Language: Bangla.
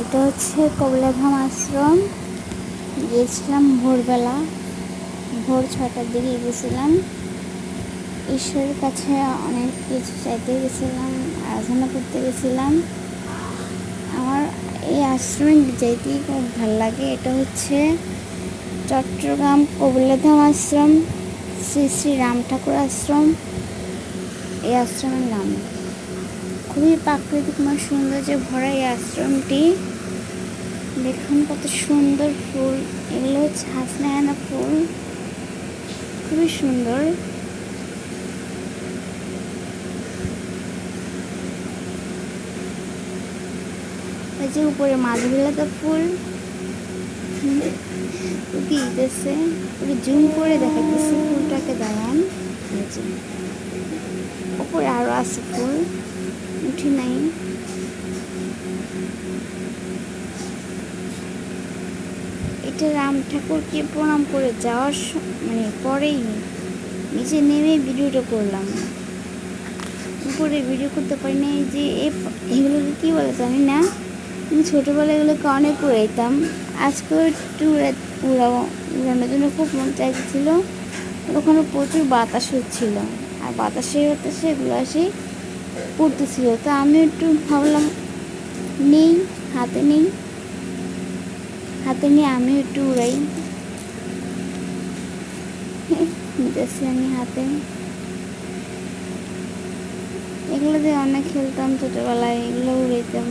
এটা হচ্ছে কবলাধাম আশ্রম। গিয়েছিলাম ভোরবেলা, ভোর ছটার দিকে গেছিলাম। ঈশ্বরের কাছে অনেক কিছু চাইতে গেছিলাম, আরাধনা করতে গেছিলাম। আমার এই আশ্রমে যেতেই খুব ভালো লাগে, এটা হচ্ছে চট্টগ্রাম কবলাধাম আশ্রম, শ্রী শ্রী রাম ঠাকুর আশ্রম। এই আশ্রমের নাম। খুবই প্রাকৃতিকময় সৌন্দর্যে ভরা এই আশ্রমটি। দেখুন কত সুন্দর ফুল, এগুলো হচ্ছে হাসনায়ানা ফুল। খুবই সুন্দর। যে উপরে মাঝবিলাতা ফুল। কি দিতেছে একটু জুম করে দেখাইতেছি ফুলটাকে, দাঁড়ান। উপরে আরও আছে ফুল। উঠি নাই এটা রাম ঠাকুরকে প্রণাম করে যাওয়ার মানে পরেই নিচে নেমে ভিডিওটা করলাম। উপরে ভিডিও করতে পারি না যে এগুলোকে কী বলে জানি না আমি ছোটোবেলায় এগুলোকে অনেক উড়াইতাম আজকে একটু উড়া- উড়াবো উড়ানোর জন্য খুব মন চাইছিল ওখানে প্রচুর বাতাস হচ্ছিল আর বাতাসে হতেছে এগুলো আসে পড়তেছিল তো আমি একটু ভাবলাম, নেই, হাতে নেই। হাতে নিয়ে আমি একটু উড়াই। নিতেছি আমি হাতে। এগুলো দিয়ে অনেক খেলতাম ছোটোবেলায়, এগুলো উড়াইতাম।